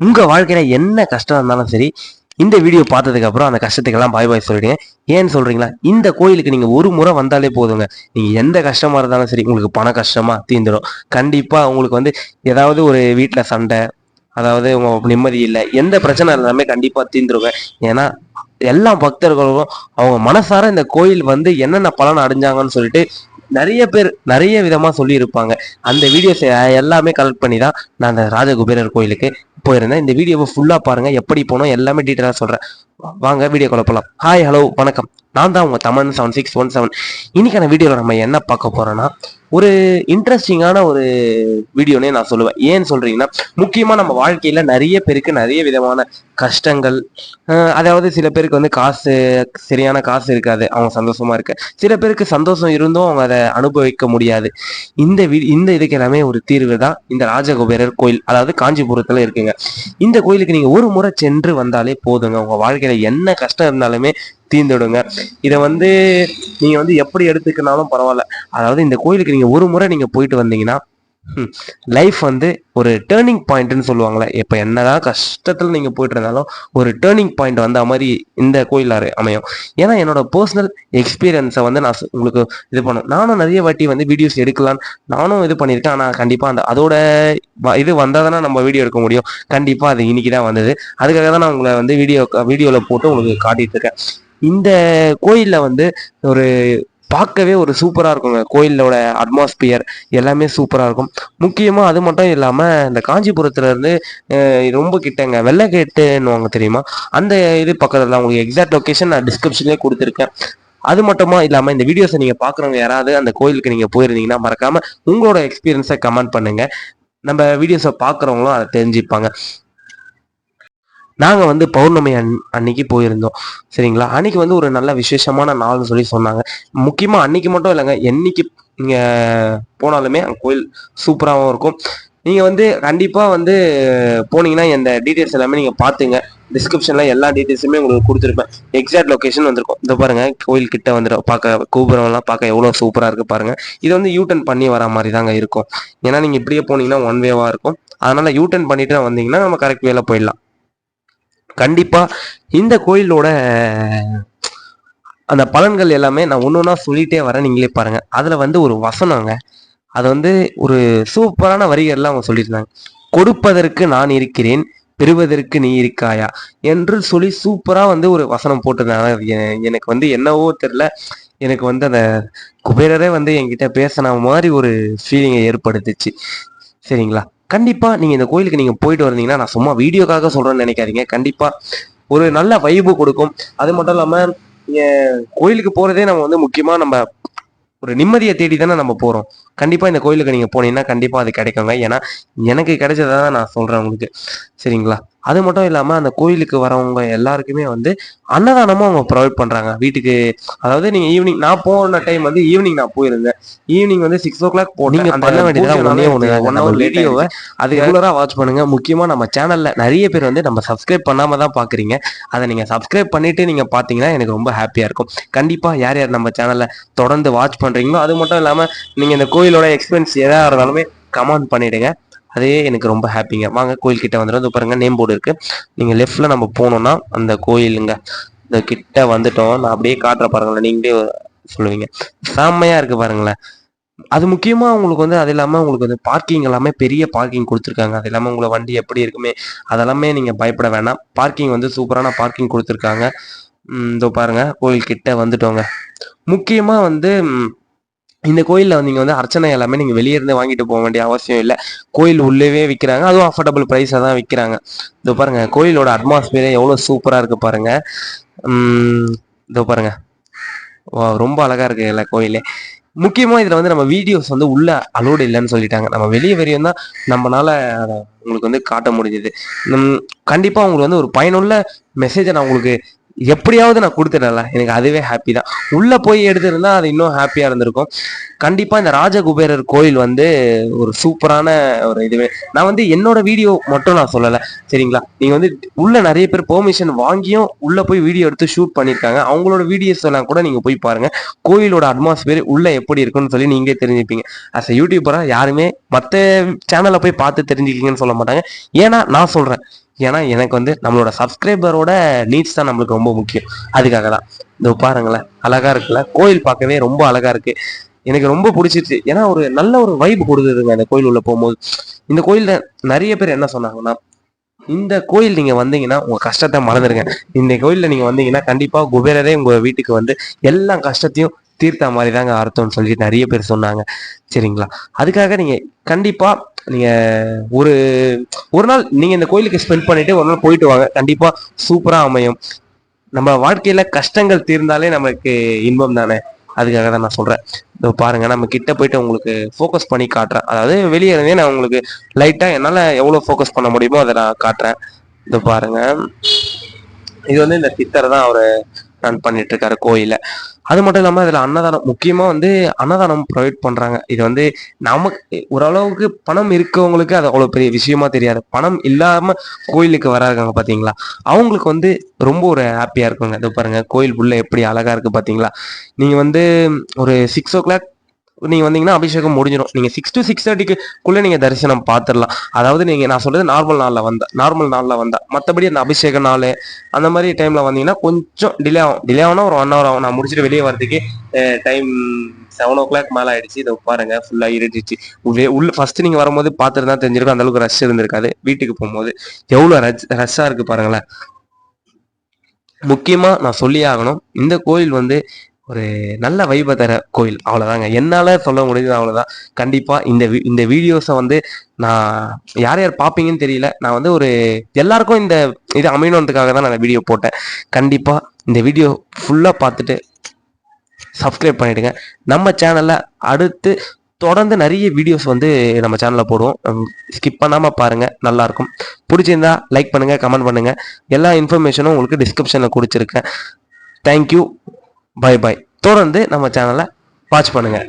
உங்கள் வாழ்க்கையில் என்ன கஷ்டம் இருந்தாலும் சரி இந்த வீடியோ பார்த்ததுக்கு அப்புறம் அந்த கஷ்டத்துக்கெல்லாம் பாய் பாய் சொல்லிடுங்க. ஏன்னு சொல்றீங்களா? இந்த கோயிலுக்கு நீங்க ஒரு முறை வந்தாலே போதுங்க. நீங்க எந்த கஷ்டமா இருந்தாலும் சரி உங்களுக்கு பண கஷ்டமா தீந்துடும் கண்டிப்பா உங்களுக்கு வந்து ஏதாவது ஒரு வீட்டுல சண்டை அதாவது உங்க நிம்மதி இல்லை எந்த பிரச்சனை இருந்தாலுமே கண்டிப்பா தீந்துருங்க ஏன்னா எல்லா பக்தர்களும் அவங்க மனசார இந்த கோயில் வந்து என்னென்ன பலன் அடைஞ்சாங்கன்னு சொல்லிட்டு நிறைய பேர் நிறைய விதமாக சொல்லியிருப்பாங்க. அந்த வீடியோஸ் எல்லாமே கலெக்ட் பண்ணி தான் நான் அந்த ராஜகுபேரர் கோயிலுக்கு போயிருந்தேன். இந்த வீடியோவை ஃபுல்லாக பாருங்கள் எப்படி போனோம் எல்லாமே டீட்டெயிலாக சொல்கிறேன் வாங்க வீடியோ குழப்பலாம் ஹாய் ஹலோ வணக்கம். நான் தான் உங்கள் Tamil seven six one seven இன்னைக்கான வீடியோவில் நம்ம என்ன பார்க்க போகிறோன்னா ஒரு இன்ட்ரெஸ்டிங்கான ஒரு வீடியோனே நான் சொல்லுவேன். ஏன்னு சொல்றீங்கன்னா முக்கியமா நம்ம வாழ்க்கையில நிறைய பேருக்கு நிறைய விதமான கஷ்டங்கள் அதாவது சில பேருக்கு வந்து காசு சரியான காசு இருக்காது அவங்க சந்தோஷமா இருக்க. சில பேருக்கு சந்தோஷம் இருந்தும் அவங்க அதை அனுபவிக்க முடியாது. இந்த வீ இந்த இதுக்கு எல்லாமே ஒரு தீர்வு தான் இந்த ராஜகுபேரர் கோயில் அதாவது காஞ்சிபுரத்துல இருக்குங்க. இந்த கோயிலுக்கு நீங்க ஒரு முறை சென்று வந்தாலே போதுங்க. உங்க வாழ்க்கையில என்ன கஷ்டம் இருந்தாலுமே தீர்ந்துடுங்க இதை வந்து நீங்கள் வந்து எப்படி எடுத்துக்கினாலும் பரவாயில்ல. அதாவது இந்த கோயிலுக்கு நீங்கள் ஒரு முறை நீங்கள் போயிட்டு வந்தீங்கன்னா லைஃப் வந்து ஒரு டேர்னிங் பாயிண்ட்னு சொல்லுவாங்களே. இப்போ என்னதான் கஷ்டத்தில் நீங்கள் போயிட்டு இருந்தாலும் ஒரு டேர்னிங் பாயிண்ட் வந்த மாதிரி இந்த கோயிலார் அமையும். ஏன்னா என்னோட பர்சனல் எக்ஸ்பீரியன்ஸை வந்து நான் உங்களுக்கு இது பண்ணும் நானும் நிறைய வாட்டி வந்து வீடியோஸ் எடுக்கலான்னு நானும் இது பண்ணியிருக்கேன். ஆனால் கண்டிப்பாக அந்த அதோட இது வந்தால் தானே நம்ம வீடியோ எடுக்க முடியும். கண்டிப்பாக அது இன்னைக்கு தான் வந்தது. அதுக்காக தான் நான் உங்களை வந்து வீடியோ வீடியோவில் போட்டு உங்களுக்கு காட்டிட்டு இருக்கேன். இந்த கோயிலில் வந்து ஒரு பார்க்கவே ஒரு சூப்பராக இருக்குங்க. கோயிலோட அட்மாஸ்பியர் எல்லாமே சூப்பராக இருக்கும். முக்கியமாக அது மட்டும் இல்லாமல் இந்த காஞ்சிபுரத்துலேருந்து ரொம்ப கிட்டங்க. வெள்ளைக்கேட்டுன்னுவாங்க தெரியுமா? அந்த இது பக்கத்தில் தான். உங்களுக்கு எக்ஸாக்ட் லொக்கேஷன் நான் டிஸ்கிரிப்ஷன்லேயே கொடுத்துருக்கேன். அது மட்டுமா இல்லாமல் இந்த வீடியோஸை நீங்கள் பார்க்குறவங்க யாராவது அந்த கோயிலுக்கு நீங்கள் போயிருந்தீங்கன்னா மறக்காமல் உங்களோட எக்ஸ்பீரியன்ஸை கமெண்ட் பண்ணுங்கள் நம்ம வீடியோஸை பார்க்குறவங்களும் அதை தெரிஞ்சுப்பாங்க. நாங்கள் வந்து பௌர்ணமி அன் அன்னைக்கு போயிருந்தோம். சரிங்களா? அன்னைக்கு வந்து ஒரு நல்ல விசேஷமான நாள்னு சொல்லி சொன்னாங்க. முக்கியமாக அன்னைக்கு மட்டும் இல்லைங்க என்னைக்கு நீங்கள் போனாலுமே அங்கே கோயில் சூப்பராகவும் இருக்கும். நீங்கள் வந்து கண்டிப்பாக வந்து போனீங்கன்னா இந்த டீட்டெயில்ஸ் எல்லாமே நீங்கள் பார்த்துங்க டிஸ்கிரிப்ஷனில் எல்லா டீட்டெயில்ஸுமே உங்களுக்கு கொடுத்துருப்பேன். எக்ஸாக்ட் லொக்கேஷன் வந்திருக்கும். இந்த பாருங்கள் கோயில் கிட்ட வந்துடும் பார்க்க கோபுரம்லாம் பார்க்க எவ்வளோ சூப்பராக இருக்குது பாருங்கள் இது வந்து யூட்டன் பண்ணி வர மாதிரி தாங்க இருக்கும். ஏன்னா நீங்கள் இப்படியே போனீங்கன்னா ஒன் வேவாக இருக்கும். அதனால் யூட்டன் பண்ணிட்டு வந்தீங்கன்னா நம்ம கரெக்ட் வேல போயிடலாம். கண்டிப்பாக இந்த கோயிலோட அந்த பலன்கள் எல்லாமே நான் ஒன்று ஒன்றா சொல்லிகிட்டே வரேன். நீங்களே பாருங்கள் அதில் வந்து ஒரு வசனங்க அது வந்து ஒரு சூப்பரான வரிகள்லாம் அவங்க சொல்லியிருந்தாங்க. கொடுப்பதற்கு நான் இருக்கிறேன் பெறுவதற்கு நீ இருக்காயா என்று சொல்லி சூப்பராக வந்து ஒரு வசனம் போட்டிருந்தாங்க. எனக்கு வந்து என்னவோ தெரில எனக்கு வந்து அந்த குபேரரே வந்து என்கிட்ட பேசின மாதிரி ஒரு ஃபீலிங்கை ஏற்படுத்துச்சு. சரிங்களா? கண்டிப்பாக நீங்கள் இந்த கோயிலுக்கு நீங்கள் போயிட்டு வந்தீங்கன்னா நான் சும்மா வீடியோக்காக சொல்கிறேன்னு நினைக்காதீங்க. கண்டிப்பாக ஒரு நல்ல வைபு கொடுக்கும். அது மட்டும் இல்லாமல் கோயிலுக்கு போகிறதே நம்ம வந்து முக்கியமாக நம்ம ஒரு நிம்மதியை தேடி தானே நம்ம போகிறோம் கண்டிப்பாக இந்த கோயிலுக்கு நீங்கள் போனீங்கன்னா கண்டிப்பாக அது கிடைக்குங்க. ஏன்னா எனக்கு கிடைச்சதை தான் நான் சொல்கிறேன் உங்களுக்கு. சரிங்களா? அது மட்டும் இல்லாம அந்த கோயிலுக்கு வரவங்க எல்லாருக்குமே வந்து அன்னதானமும் அவங்க ப்ரொவைட் பண்றாங்க. வீட்டுக்கு அதாவது நீங்க ஈவினிங் நான் போன டைம் வந்து ஈவினிங் நான் போயிருந்தேன். ஈவினிங் வந்து சிக்ஸ் ஓ கிளாக் நீங்க பண்ண வேண்டியது ஒண்ணே ஒண்ணு ஒன் ஹவர் வீடியோவை அது ரெகுலரா வாட்ச் பண்ணுங்க. முக்கியமா நம்ம சேனல்ல நிறைய பேர் வந்து நம்ம சப்ஸ்கிரைப் பண்ணாம தான் பாக்குறீங்க. அதை நீங்க சப்ஸ்கிரைப் பண்ணிட்டு நீங்க பாத்தீங்கன்னா எனக்கு ரொம்ப ஹாப்பியா இருக்கும். கண்டிப்பா யார் யார் நம்ம சேனல்ல தொடர்ந்து வாட்ச் பண்றீங்களோ அது மட்டும் இல்லாம நீங்க இந்த கோயிலோட எக்ஸ்பீரியன்ஸ் எதா இருந்தாலுமே கமெண்ட் பண்ணிடுங்க. அதே எனக்கு ரொம்ப ஹாப்பிங்க வாங்க கோயில் கிட்ட வந்துடும் இது பாருங்க நேம் போர்டு இருக்கு. நீங்க லெஃப்ட்ல நம்ம போனோம்னா அந்த கோயிலுங்க இந்த கிட்ட வந்துட்டோம். நான் அப்படியே காட்டுற பாருங்களேன். நீங்களே சொல்லுவீங்க. செம்மையா இருக்கு பாருங்களேன். அது முக்கியமாக உங்களுக்கு வந்து அது இல்லாமல் உங்களுக்கு வந்து பார்க்கிங் எல்லாமே பெரிய பார்க்கிங் கொடுத்துருக்காங்க. அது இல்லாமல் உங்களை வண்டி எப்படி இருக்குமே அதெல்லாமே நீங்கள் பயப்பட வேணாம். பார்க்கிங் வந்து சூப்பரான பார்க்கிங் கொடுத்துருக்காங்க. இதோ பாருங்கள் கோயில் கிட்ட வந்துட்டோங்க. முக்கியமாக வந்து இந்த கோயிலில் வந்து நீங்கள் வந்து அர்ச்சனை எல்லாமே நீங்கள் வெளியே இருந்து வாங்கிட்டு போக வேண்டிய அவசியம் இல்லை. கோயில் உள்ளவே விற்கிறாங்க அதுவும் அஃபோர்டபுள் ப்ரைஸாக தான் விற்கிறாங்க இதோ பாருங்க கோயிலோட அட்மாஸ்பியரே எவ்வளோ சூப்பராக இருக்குது பாருங்கள் இதோ பாருங்க. வா ரொம்ப அழகாக இருக்குது இல்லை கோயிலே. முக்கியமாக இதில் வந்து நம்ம வீடியோஸ் வந்து உள்ள அலோடு இல்லைன்னு சொல்லிட்டாங்க. நம்ம வெளியே வரையும் தான் நம்மனால அதை உங்களுக்கு வந்து காட்ட முடிஞ்சது. கண்டிப்பாக உங்களுக்கு வந்து ஒரு பயனுள்ள மெசேஜை நான் உங்களுக்கு எப்படியாவது நான் கொடுத்துடல எனக்கு அதுவே ஹாப்பி தான். உள்ளே போய் எடுத்திருந்தா அது இன்னும் ஹாப்பியாக இருந்திருக்கும். கண்டிப்பாக இந்த ராஜகுபேரர் கோயில் வந்து ஒரு சூப்பரான ஒரு இதுவே. நான் வந்து என்னோட வீடியோ மட்டும் நான் சொல்லலை. சரிங்களா? நீங்கள் வந்து உள்ள நிறைய பேர் பெர்மிஷன் வாங்கியும் உள்ளே போய் வீடியோ எடுத்து ஷூட் பண்ணியிருக்காங்க அவங்களோட வீடியோஸ் எல்லாம் கூட நீங்கள் போய் பாருங்கள் கோயிலோட அட்மாஸ்பியர் உள்ளே எப்படி இருக்குன்னு சொல்லி நீங்களே தெரிஞ்சுப்பீங்க. அஸ் எ யூடியூபராக யாருமே மற்ற சேனலை போய் பார்த்து தெரிஞ்சுக்கிங்கன்னு சொல்ல மாட்டாங்க. ஏன்னா நான் சொல்கிறேன் ஏன்னா எனக்கு வந்து நம்மளோட சப்ஸ்கிரைபரோட நீட்ஸ் தான் நம்மளுக்கு ரொம்ப முக்கியம். அதுக்காக தான் இந்த பாருங்களேன் அழகா இருக்குல்ல? கோயில் பார்க்கவே ரொம்ப அழகா இருக்கு. எனக்கு ரொம்ப பிடிச்சிருச்சு. ஏன்னா ஒரு நல்ல ஒரு வைப் கொடுக்குதுங்க அந்த கோயில் உள்ள போகும்போது. இந்த கோயில்ல நிறைய பேர் என்ன சொன்னாங்கன்னா இந்த கோயில் நீங்க வந்தீங்கன்னா உங்க கஷ்டத்தை மறந்துடுங்க இந்த கோயில்ல நீங்க வந்தீங்கன்னா கண்டிப்பா குபேரரே உங்க வீட்டுக்கு வந்து எல்லா கஷ்டத்தையும் தீர்த்த மாதிரி தாங்க அர்த்தம்னு சொல்லி நிறைய பேர் சொன்னாங்க. சரிங்களா? அதுக்காக நீங்க கண்டிப்பா நீங்க ஒரு ஒரு நாள் நீங்க இந்த கோயிலுக்கு ஸ்பெண்ட் பண்ணிட்டு ஒரு நாள் போயிட்டு வாங்க. கண்டிப்பா சூப்பரா அமையும். நம்ம வாழ்க்கையில கஷ்டங்கள் தீர்ந்தாலே நமக்கு இன்பம் தானே? அதுக்காக தான் நான் சொல்றேன். இதோ பாருங்க நம்ம கிட்ட போயிட்டு உங்களுக்கு ஃபோக்கஸ் பண்ணி காட்டுறேன். அதாவது வெளியே இருந்தே நான் உங்களுக்கு லைட்டா என்னால எவ்வளவு ஃபோக்கஸ் பண்ண முடியுமோ அதை நான் காட்டுறேன். இதோ பாருங்க. இது வந்து இந்த சித்தர் தான் அவரு. ரன் பண்ணிட்டு இருக்காரு கோயில. அது மட்டும் இல்லாம இதுல அன்னதானம் முக்கியமா வந்து அன்னதானம் ப்ரொவைட் பண்றாங்க. இது வந்து நமக்கு ஓரளவுக்கு பணம் இருக்கவங்களுக்கு அது அவ்வளவு பெரிய விஷயமா தெரியாது. பணம் இல்லாம கோயிலுக்கு வராங்க பாத்தீங்களா? அவங்களுக்கு வந்து ரொம்ப ஒரு ஹாப்பியா இருக்குங்க. இதோ பாருங்க கோயில் உள்ள எப்படி அழகா இருக்கு பாத்தீங்களா? நீங்க வந்து ஒரு சிக்ஸ் ஓ கிளாக் நீங்கள் வந்தீங்கன்னா அபிஷேகம் முடிஞ்சிடும். நீங்கள் சிக்ஸ் டு சிக்ஸ் தேர்ட்டிக்குள்ளே நீங்கள் தரிசனம் பார்த்துடலாம் அதாவது நீங்கள் நான் சொல்கிறது நார்மல் நாளில் வந்தால் நார்மல் நாளில் வந்தால் மற்றபடி அந்த அபிஷேக நாள் அந்த மாதிரி டைமில் வந்தீங்கன்னா கொஞ்சம் டிலே ஆகும். டிலே ஆகும்னா ஒரு ஒன் ஹவர் ஆகும். நான் முடிச்சுட்டு வெளியே வரதுக்கு டைம் செவன் ஓ கிளாக் மேலே ஆயிடுச்சு. இதை பாருங்க ஃபுல்லாக இருட்டுச்சு உள்ளே உள்ள ஃபர்ஸ்ட் நீங்கள் வரும்போது பார்த்துட்டு தான் தெரிஞ்சிருக்கும். அந்தளவுக்கு ரஷ் இருந்திருக்காது. வீட்டுக்கு போகும்போது எவ்வளோ ரஷ் ரஷ்ஷாக இருக்கு பாருங்களேன். முக்கியமாக நான் சொல்லியே ஆகணும். இந்த கோயில் வந்து ஒரு நல்ல வைபை தர கோயில். அவ்வளோதாங்க என்னால் சொல்ல முடியுது அவ்வளோதான் கண்டிப்பாக இந்த வி- இந்த வீடியோஸை வந்து நான் யார் யார் பார்ப்பீங்கன்னு தெரியல. நான் வந்து ஒரு எல்லாருக்கும் இந்த இது அமையணுன்றதுக்காக தான் நான் வீடியோ போட்டேன். கண்டிப்பாக இந்த வீடியோ ஃபுல்லாக பார்த்துட்டு சப்ஸ்கிரைப் பண்ணிவிடுங்க நம்ம சேனலில் அடுத்து தொடர்ந்து நிறைய வீடியோஸ் வந்து நம்ம சேனலில் போடுவோம். ஸ்கிப் பண்ணாமல் பாருங்கள் நல்லாயிருக்கும் பிடிச்சிருந்தா லைக் பண்ணுங்கள் கமெண்ட் பண்ணுங்கள் எல்லா இன்ஃபர்மேஷனும் உங்களுக்கு டிஸ்கிரிப்ஷனில் கொடுத்துருக்கேன். தேங்க்யூ பை பாய் தொடர்ந்து நம்ம சேனலை வாட்ச் பண்ணுங்கள்